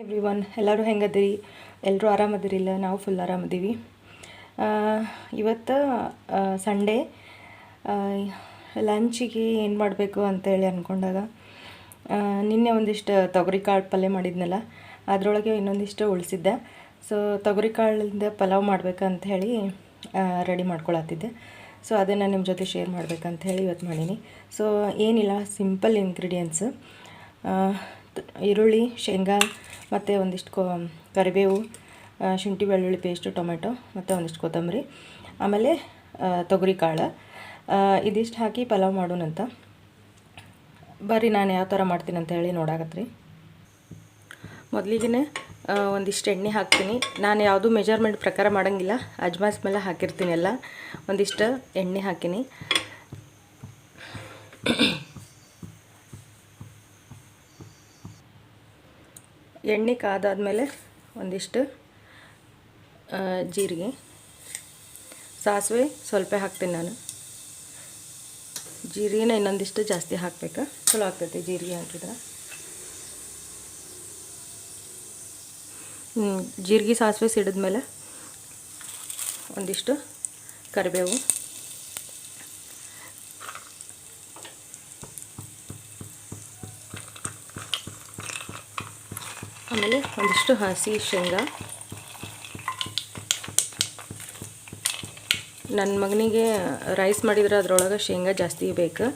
Every one ಎಲ್ಲರೂ ಹೆಂಗದಿರಿ? ಎಲ್ಲರೂ ಆರಾಮದಿರಿಲ್ಲ? ನಾವು ಫುಲ್ ಆರಾಮದೀವಿ. ಇವತ್ತು ಸಂಡೇ ಲಂಚಿಗೆ ಏನು ಮಾಡಬೇಕು ಅಂತೇಳಿ ಅಂದ್ಕೊಂಡಾಗ ನಿನ್ನೆ ಒಂದಿಷ್ಟು ತೊಗರಿ ಕಾಳು ಪಲ್ಯ ಮಾಡಿದ್ನಲ್ಲ, ಅದರೊಳಗೆ ಇನ್ನೊಂದಿಷ್ಟು ಉಳಿಸಿದ್ದೆ. ಸೊ ತೊಗರಿ ಕಾಳಿಂದ ಪಲಾವ್ ಮಾಡ್ಬೇಕಂತ ಹೇಳಿ ರೆಡಿ ಮಾಡ್ಕೊಳತ್ತಿದ್ದೆ. ಸೊ ಅದನ್ನು ನಿಮ್ಮ ಜೊತೆ ಶೇರ್ ಮಾಡಬೇಕಂತ ಹೇಳಿ ಇವತ್ತು ಮಾಡೀನಿ. ಸೊ ಏನಿಲ್ಲ ಸಿಂಪಲ್ ಇಂಗ್ರೀಡಿಯೆಂಟ್ಸು ಈರುಳ್ಳಿ, ಶೇಂಗಾ, ಮತ್ತು ಒಂದಿಷ್ಟು ಕೊ, ಕರಿಬೇವು ಶುಂಠಿ, ಬೆಳ್ಳುಳ್ಳಿ ಪೇಸ್ಟು ಟೊಮೆಟೊ, ಮತ್ತು ಒಂದಿಷ್ಟು ಕೊತ್ತಂಬರಿ. ಆಮೇಲೆ ತೊಗರಿ ಕಾಳು ಇದಿಷ್ಟು ಹಾಕಿ ಪಲಾವ್ ಮಾಡೋಣಂತ ಬರ್ರಿ, ನಾನು ಯಾವ ಥರ ಮಾಡ್ತೀನಿ ಅಂತ ಹೇಳಿ ನೋಡಾಕತ್ರಿ. ಮೊದಲಿಗೆ ಒಂದಿಷ್ಟು ಎಣ್ಣೆ ಹಾಕ್ತೀನಿ. ನಾನು ಯಾವುದು ಮೆಜರ್ಮೆಂಟ್ ಪ್ರಕಾರ ಮಾಡೋಂಗಿಲ್ಲ. ಅಜ್ಮಾಸ್ ಮೇಲೆ ಹಾಕಿರ್ತೀನಿ ಎಲ್ಲ. ಒಂದಿಷ್ಟು ಎಣ್ಣೆ ಹಾಕಿನಿ. ಎಣ್ಣೆ ಕಾದಾದ್ಮೇಲೆ ಒಂದಿಷ್ಟು ಜೀರಿಗೆ. ಸಾಸಿವೆ ಸ್ವಲ್ಪ ಹಾಕ್ತೀನಿ ನಾನು. ಜೀರಿಗೆನ ಇನ್ನೊಂದಿಷ್ಟು ಜಾಸ್ತಿ ಹಾಕ್ಬೇಕು? ಚಲೋ ಆಗ್ತೈತಿ ಜೀರಿಗೆ ಹಾಕಿದ್ರೆ. ಜೀರಿಗೆ ಸಾಸಿವೆ ಸಿಡಿದ್ಮೇಲೆ ಒಂದಿಷ್ಟು ಕರಿಬೇವು. ಆಮೇಲೆ ಒಂದಿಷ್ಟು ಹಸಿ ಶೇಂಗಾ. ನನ್ನ ಮಗನಿಗೆ ರೈಸ್ ಮಾಡಿದ್ರೆ ಅದರೊಳಗೆ ಶೇಂಗಾ ಜಾಸ್ತಿ ಬೇಕು.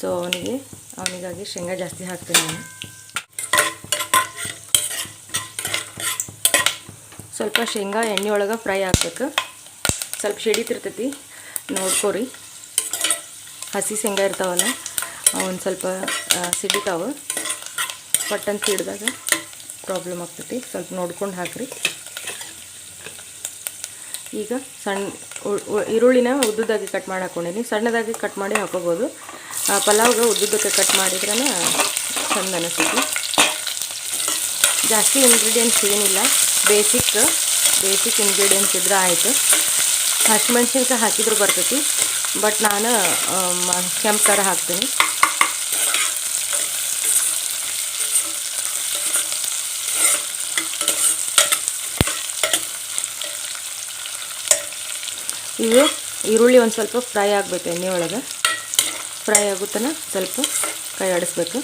ಸೊ ಅವನಿಗೆ ಅವನಿಗಾಗಿ ಶೇಂಗಾ ಜಾಸ್ತಿ ಹಾಕ್ತೀನಿ ನಾನು. ಸ್ವಲ್ಪ ಶೇಂಗಾ ಎಣ್ಣೆ ಒಳಗೆ ಫ್ರೈ ಹಾಕ್ಬೇಕು ಸ್ವಲ್ಪ ಸಿಡಿತಿರ್ತೈತಿ ನೋಡ್ಕೊರಿ. ಹಸಿ ಶೇಂಗಾ ಇರ್ತಾವಲ್ಲ ಒಂದು ಸ್ವಲ್ಪ ಸಿಡಿತಾವೆ. ಪಟ್ಟನ್ ಸಿಡಿದಾಗ ಪ್ರಾಬ್ಲಮ್ ಆಗ್ತೈತಿ. ಸ್ವಲ್ಪ ನೋಡ್ಕೊಂಡು ಹಾಕ್ರಿ. ಈಗ ಸಣ್ಣ ಈರುಳ್ಳಿನ ಉದ್ದುದಾಗಿ ಕಟ್ ಮಾಡಿ ಹಾಕ್ಕೊಂಡಿದ್ದೀನಿ ಸಣ್ಣದಾಗಿ ಕಟ್ ಮಾಡಿ ಹಾಕೋಬೋದು. ಪಲಾವ್ಗೆ ಉದ್ದುದಕ್ಕೆ ಕಟ್ ಮಾಡಿದ್ರೆ ಚಂದ ಅನಿಸ್ತೈತಿ. ಜಾಸ್ತಿ ಇಂಗ್ರೀಡಿಯೆಂಟ್ಸ್ ಏನಿಲ್ಲ. ಬೇಸಿಕ್ ಬೇಸಿಕ್ ಇಂಗ್ರೀಡಿಯೆಂಟ್ಸ್ ಇದ್ರೆ ಆಯಿತು. ಹಸಿಮೆಣ್ಸಿನ್ಕಾಯಿ ಹಾಕಿದ್ರು ಬರ್ತೈತಿ. ಬಟ್ ನಾನು ಕೆಂಪು ಖಾರ ಹಾಕ್ತೀನಿ. ಇದು ಈರುಳ್ಳಿ ಒಂದು ಸ್ವಲ್ಪ ಫ್ರೈ ಆಗಬೇಕು ಎಣ್ಣೆ ಒಳಗೆ ಫ್ರೈ ಆಗುತ್ತನ ಸ್ವಲ್ಪ ಕೈ ಆಡಿಸ್ಬೇಕು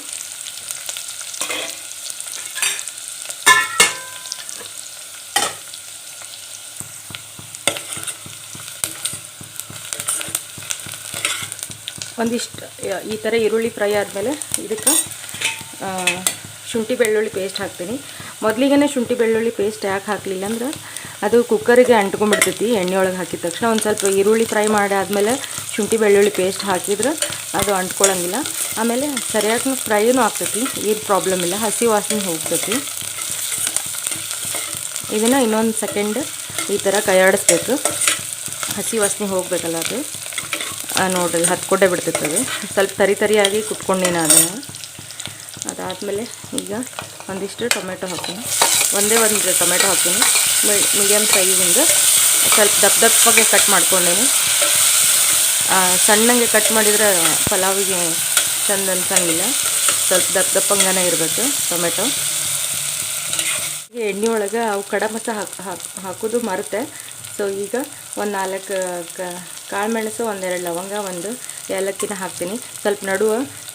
ಒಂದಿಷ್ಟು ಈ ಥರ ಈರುಳ್ಳಿ ಫ್ರೈ ಆದಮೇಲೆ ಇದಕ್ಕೆ ಶುಂಠಿ ಬೆಳ್ಳುಳ್ಳಿ ಪೇಸ್ಟ್ ಹಾಕ್ತೀನಿ. ಮೊದಲಿಗೆ ಶುಂಠಿ ಬೆಳ್ಳುಳ್ಳಿ ಪೇಸ್ಟ್ ಯಾಕೆ ಹಾಕಲಿಲ್ಲ ಅಂದ್ರೆ, ಅದು ಕುಕ್ಕರಿಗೆ ಅಂಟ್ಕೊಂಡ್ಬಿಡ್ತೈತಿ ಎಣ್ಣೆ ಒಳಗೆ ಹಾಕಿದ ತಕ್ಷಣ ಒಂದು ಸ್ವಲ್ಪ ಈರುಳ್ಳಿ ಫ್ರೈ ಮಾಡಾದಮೇಲೆ ಶುಂಠಿ ಬೆಳ್ಳುಳ್ಳಿ ಪೇಸ್ಟ್ ಹಾಕಿದ್ರೆ ಅದು ಅಂಟ್ಕೊಳ್ಳೋಂಗಿಲ್ಲ ಆಮೇಲೆ ಸರಿಯಾಗಿ ಫ್ರೈನೂ ಆಗ್ತೈತಿ, ಏನು ಪ್ರಾಬ್ಲಮ್ ಇಲ್ಲ, ಹಸಿ ವಾಸನೆ ಹೋಗ್ತೈತಿ. ಇದನ್ನು ಇನ್ನೊಂದು ಸೆಕೆಂಡ್ ಈ ಥರ ಕೈಯಾಡಿಸ್ಬೇಕು. ಹಸಿ ವಾಸನೆ ಹೋಗಬೇಕಲ್ಲ ಅದು. ನೋಡ್ರಿ ಹತ್ಕೊಂಡೇ ಬಿಡ್ತೈತೆ ಅದು ಸ್ವಲ್ಪ ತರಿ ತರಿಯಾಗಿ ಕುಟ್ಕೊಂಡಿನ ಅದನ್ನು. ಅದಾದಮೇಲೆ ಈಗ ಒಂದಿಷ್ಟು ಟೊಮೆಟೊ ಹಾಕ್ತೀನಿ. ಒಂದೇ ಒಂದು ಟೊಮೆಟೊ ಹಾಕ್ತೀನಿ. ಮೀಡಿಯಮ್ ಸೈಜಿಂದ ಸ್ವಲ್ಪ ದಪ್ಪ ದಪ್ಪಗೆ ಕಟ್ ಮಾಡ್ಕೊಂಡೇನಿ. ಸಣ್ಣಗೆ ಕಟ್ ಮಾಡಿದ್ರೆ ಪಲಾವಿಗೆ ಚಂದ ಅನ್ಸಂಗಿಲ್ಲ. ಸ್ವಲ್ಪ ದಪ್ಪ ದಪ್ಪಂಗನೇ ಇರಬೇಕು ಟೊಮೆಟೊ. ಎಣ್ಣೆ ಒಳಗೆ ಅವು ಕಡಮಸ ಹಾಕಿ ಹಾಕಿ ಹಾಕೋದು ಮರುತ್ತೆ ಸೊ ಈಗ ಒಂದು ನಾಲ್ಕು ಕಾಳು ಮೆಣಸು ಒಂದೆರಡು ಲವಂಗ, ಒಂದು ಏಲಕ್ಕಿನ ಹಾಕ್ತೀನಿ. ಸ್ವಲ್ಪ ನಡುವ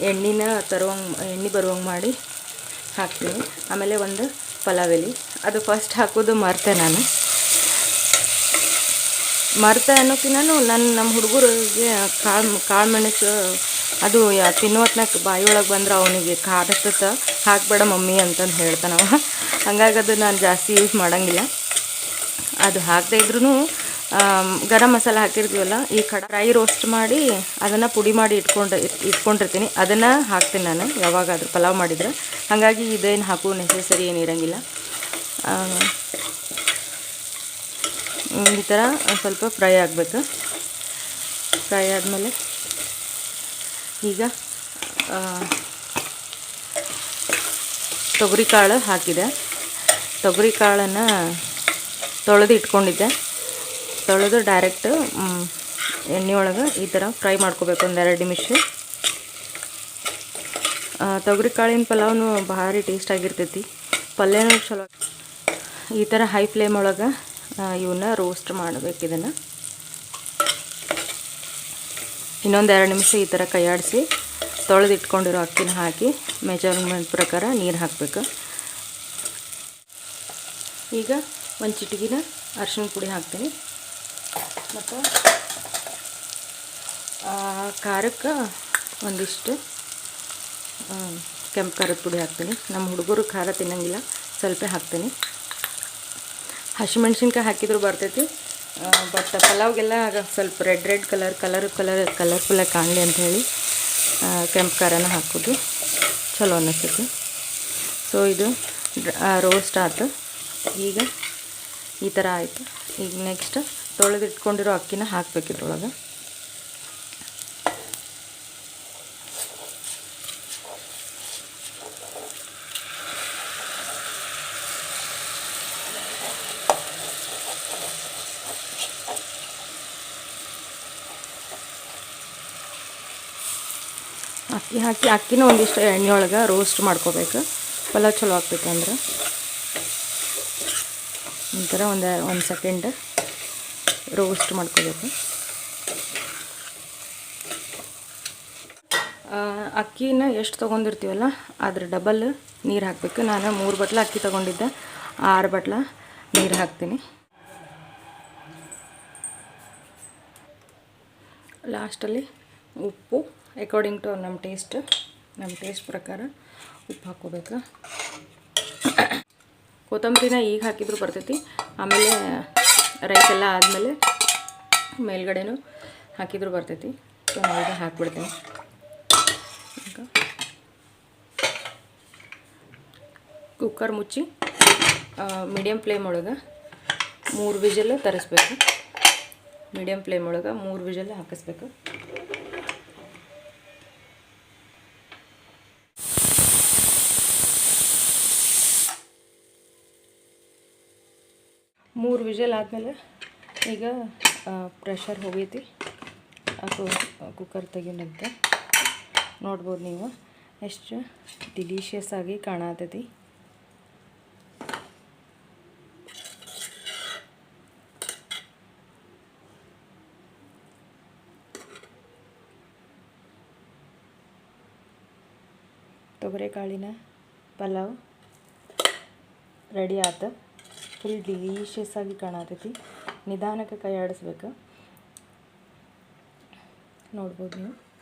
ಎಣ್ಣೆನ ತರುವಂಗೆ, ಎಣ್ಣೆ ಬರುವಂಗೆ ಮಾಡಿ ಹಾಕ್ತೀನಿ. ಆಮೇಲೆ ಒಂದು ಪಲಾವ್ ಎಲೆ ಅದು ಫಸ್ಟ್ ಹಾಕೋದು ಮರ್ತೆ ನಾನು. ಮರ್ತೆ ಅನ್ನೋಕ್ಕಿನ್ನೂ ನನ್ನ ನಮ್ಮ ಹುಡುಗರಿಗೆ ಕಾಳು ಕಾಳು ಮೆಣಸು, ಅದು ಬಾಯಿ ಒಳಗೆ ಬಂದ್ರೆ ಅವನಿಗೆ ಖಾರಸ್ತತ ಹಾಕ್ಬೇಡ ಮಮ್ಮಿ ಅಂತಂದು ಹೇಳ್ತಾನವ. ಹಂಗಾಗಿ ಅದು ನಾನು ಜಾಸ್ತಿ ಯೂಸ್ ಮಾಡೋಂಗಿಲ್ಲ. ಅದು ಹಾಕದೇ ಇದ್ರೂ ಗರಂ ಮಸಾಲ ಹಾಕಿರ್ತೀವಲ್ಲ, ಈ ಕಡ ಫ್ರೈ ರೋಸ್ಟ್ ಮಾಡಿ ಅದನ್ನು ಪುಡಿ ಮಾಡಿ ಇಟ್ಕೊಂಡು ಇಟ್ ಇಟ್ಕೊಂಡಿರ್ತೀನಿ. ಅದನ್ನು ಹಾಕ್ತೀನಿ ನಾನು, ಯಾವಾಗಾದರೂ ಪಲಾವ್ ಮಾಡಿದರೆ. ಹಾಗಾಗಿ ಇದೇನು ಹಾಕು ನೆಸೆಸರಿ ಏನು ಇರೋಂಗಿಲ್ಲ. ಈ ಥರ ಸ್ವಲ್ಪ ಫ್ರೈ ಆಗಬೇಕು. ಫ್ರೈ ಆದಮೇಲೆ ಈಗ ತೊಗರಿ ಕಾಳು ಹಾಕಿದೆ. ತೊಗರಿ ಕಾಳನ್ನು ತೊಳೆದು ಇಟ್ಕೊಂಡಿದ್ದೆ. ತೊಳೆದು ಡೈರೆಕ್ಟ್ ಎಣ್ಣೆ ಒಳಗೆ ಈ ಥರ ಫ್ರೈ ಮಾಡ್ಕೋಬೇಕು ಎರಡು ನಿಮಿಷ. ತೊಗರಿ ಕಾಳಿನ ಪಲಾವ್ನು ಭಾರಿ ಟೇಸ್ಟ್ ಆಗಿರ್ತೈತಿ. ಪಲ್ಯನೂ ಚಲೋ. ಈ ಥರ ಹೈ ಫ್ಲೇಮ್ ಒಳಗೆ ಇವನ್ನ ರೋಸ್ಟ್ ಮಾಡಬೇಕು ಇದನ್ನು. ಇನ್ನೊಂದು ಎರಡು ನಿಮಿಷ ಈ ಥರ ಕೈಯಾಡಿಸಿ, ತೊಳೆದು ಇಟ್ಕೊಂಡಿರೋ ಅಕ್ಕಿನ ಹಾಕಿ, ಮೆಜರ್ಮೆಂಟ್ ಪ್ರಕಾರ ನೀರು ಹಾಕಬೇಕು. ಈಗ ಒಂದು ಚಿಟಿಕಿನ ಅರಿಶಿನ ಪುಡಿ ಹಾಕ್ತೀನಿ. ಮತ್ತು ಖಾರಕ್ಕೆ ಒಂದಿಷ್ಟು ಕೆಂಪು ಖಾರದ ಪುಡಿ ಹಾಕ್ತೀನಿ. ನಮ್ಮ ಹುಡುಗರು ಖಾರ ತಿನ್ನಂಗಿಲ್ಲ, ಸ್ವಲ್ಪ ಹಾಕ್ತೀನಿ. ಹಸಿಮೆಣ್ಸಿನ್ಕಾಯಿ ಹಾಕಿದ್ರು ಬರ್ತೈತಿ ಬಟ್ ಪಲಾವ್ಗೆಲ್ಲ ಸ್ವಲ್ಪ red red colour colour colour ಕಲರ್ಫುಲ್ಲಾಗಿ ಕಾಣಲಿ ಅಂತ ಹೇಳಿ ಕೆಂಪು ಖಾರನ ಹಾಕೋದು. ಚಲೋ ಅನ್ನಿಸ್ತೈತಿ. ಸೊ ಇದು ರೋಸ್ಟ್ ಆಯ್ತು ಈಗ ಈ ಥರ ಆಯಿತು. ಈಗ ನೆಕ್ಸ್ಟ್ ತೊಳೆದಿಟ್ಕೊಂಡಿರೋ ಅಕ್ಕಿನ ಹಾಕ್ಬೇಕು ಇದ್ರೊಳಗೆ. ಅಕ್ಕಿ ಹಾಕಿ, ಅಕ್ಕಿನ ಒಂದಿಷ್ಟು ಎಣ್ಣೆ ಒಳಗೆ ರೋಸ್ಟ್ ಮಾಡ್ಕೋಬೇಕು. ಪಲಾವ್ ಚಲೋ ಅಂದ್ರೆ. ಒಂಥರ ಒಂದು ಒಂದು ಸೆಕೆಂಡ್ ರೋಸ್ಟ್ ಮಾಡ್ಕೋಬೇಕು. ಅಕ್ಕಿನ ಎಷ್ಟು ತೊಗೊಂಡಿರ್ತೀವಲ್ಲ, ಅದ್ರ ಡಬಲ್ ನೀರು ಹಾಕಬೇಕು. ನಾನು ಮೂರು ಬಟ್ಲ ಅಕ್ಕಿ ತೊಗೊಂಡಿದ್ದೆ, ಆರು ಬಟ್ಲ ನೀರು ಹಾಕ್ತೀನಿ. ಲಾಸ್ಟಲ್ಲಿ ಉಪ್ಪು ಅಕಾರ್ಡಿಂಗ್ ಟು ನಮ್ಮ ಟೇಸ್ಟ್ ನಮ್ಮ ಟೇಸ್ಟ್ ಪ್ರಕಾರ ಉಪ್ಪು ಹಾಕ್ಕೋಬೇಕು. ಕೊತ್ತಂಬರಿನ ಈಗ ಹಾಕಿದ್ರು ಬರ್ತೈತಿ. ಆಮೇಲೆ ರೈಸ್ ಎಲ್ಲ ಆದಮೇಲೆ ಮೇಲ್ಗಡೆನೂ ಹಾಕಿದ್ರು ಬರ್ತೈತಿ. ಸೊ ಹಾಕ್ಬಿಡ್ತೀನಿ. ಈಗ ಕುಕ್ಕರ್ ಮುಚ್ಚಿ ಮೀಡಿಯಮ್ ಫ್ಲೇಮ್ ಒಳಗೆ ಮೂರು ವಿಜಲ್ ತರಿಸ್ಬೇಕು. ಮೀಡಿಯಮ್ ಫ್ಲೇಮ್ ಒಳಗೆ ಮೂರು ವಿಜಲ್ ಹಾಕಿಸ್ಬೇಕು. ಮೂರು ವಿಜಲ್ ಆದಮೇಲೆ ಈಗ ಪ್ರೆಷರ್ ಹೋಗೈತಿ. ಅದು ಕುಕ್ಕರ್ ತೆಗಿನಂತೆ ನೋಡ್ಬೋದು ನೀವು. ಎಷ್ಟು ಡಿಲಿಷಿಯಸ್ ಆಗಿ ಕಾಣತೈತಿ. ತೊಗರೆಕಾಳಿನ ಪಲಾವ್ ರೆಡಿ ಆತ. ಫುಲ್ ಡಿಲೀಷಿಯಸ್ ಆಗಿ ಕಾಣತೈತಿ. ನಿಧಾನಕ್ಕೆ ಕೈ ಆಡಿಸ್ಬೇಕು. ನೋಡ್ಬೋದು ನೀವು.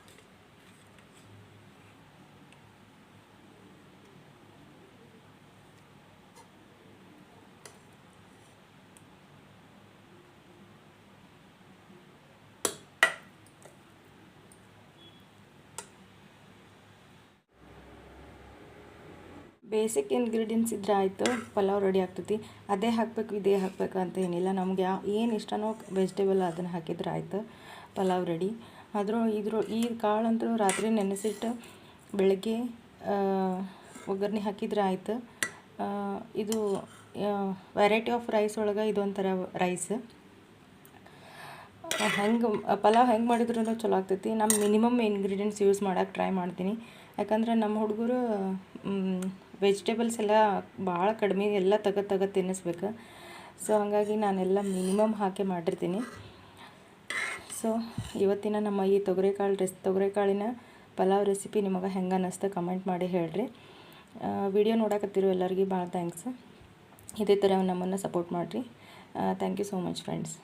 ಬೇಸಿಕ್ ಇಂಗ್ರೀಡಿಯೆಂಟ್ಸ್ ಇದ್ರೆ ಆಯಿತು, ಪಲಾವ್ ರೆಡಿ ಆಗ್ತೈತಿ. ಅದೇ ಹಾಕಬೇಕು, ಇದೇ ಹಾಕಬೇಕು ಅಂತ ಏನಿಲ್ಲ. ನಮ್ಗೆ ಯಾವ ಏನು ಇಷ್ಟನೋ ವೆಜಿಟೇಬಲ್ ಅದನ್ನು ಹಾಕಿದ್ರೆ ಆಯಿತು, ಪಲಾವ್ ರೆಡಿ. ಆದರೂ ಇದ್ರ ಈ ಕಾಳಂತೂ ರಾತ್ರಿ ನೆನೆಸಿಟ್ಟು ಬೆಳಗ್ಗೆ ಒಗ್ಗರಣೆ ಹಾಕಿದ್ರೆ ಆಯಿತು. ಇದು ವೆರೈಟಿ ಆಫ್ ರೈಸ್ ಒಳಗೆ ಇದೊಂಥರ ರೈಸ್ ಹೆಂಗೆ ಪಲಾವ್ ಹೆಂಗೆ ಮಾಡಿದ್ರೂ ಚಲೋ ಆಗ್ತೈತಿ. ನಮ್ಮ ಮಿನಿಮಮ್ ಇಂಗ್ರೀಡಿಯೆಂಟ್ಸ್ ಯೂಸ್ ಮಾಡೋಕೆ ಟ್ರೈ ಮಾಡ್ತೀನಿ. ಯಾಕಂದ್ರೆ ನಮ್ಮ ಹುಡುಗರು ವೆಜಿಟೇಬಲ್ಸ್ ಎಲ್ಲ ಭಾಳ ಕಡಿಮೆ, ಎಲ್ಲ ತಗ ತಗ ತಿನ್ನಿಸ್ಬೇಕು. ಸೊ ಹಾಗಾಗಿ ನಾನೆಲ್ಲ ಮಿನಿಮಮ್ ಹಾಕಿ ಮಾಡಿರ್ತೀನಿ. ಸೊ ಇವತ್ತಿನ ನಮ್ಮ ಈ ತೊಗರೆಕಾಳು ರೆಸ್, ತೊಗರೆಕಾಳಿನ ಪಲಾವ್ ರೆಸಿಪಿ ನಿಮಗೆ ಹೆಂಗೆ ಅನ್ನಿಸ್ತು ಕಮೆಂಟ್ ಮಾಡಿ ಹೇಳ್ರಿ. ವಿಡಿಯೋ ನೋಡಕತ್ತಿರೋ ಎಲ್ಲರಿಗೂ ಭಾಳ ಥ್ಯಾಂಕ್ಸ್ ಇದೇ ಥರ ನಮ್ಮನ್ನು ಸಪೋರ್ಟ್ ಮಾಡಿರಿ. Thank you so much friends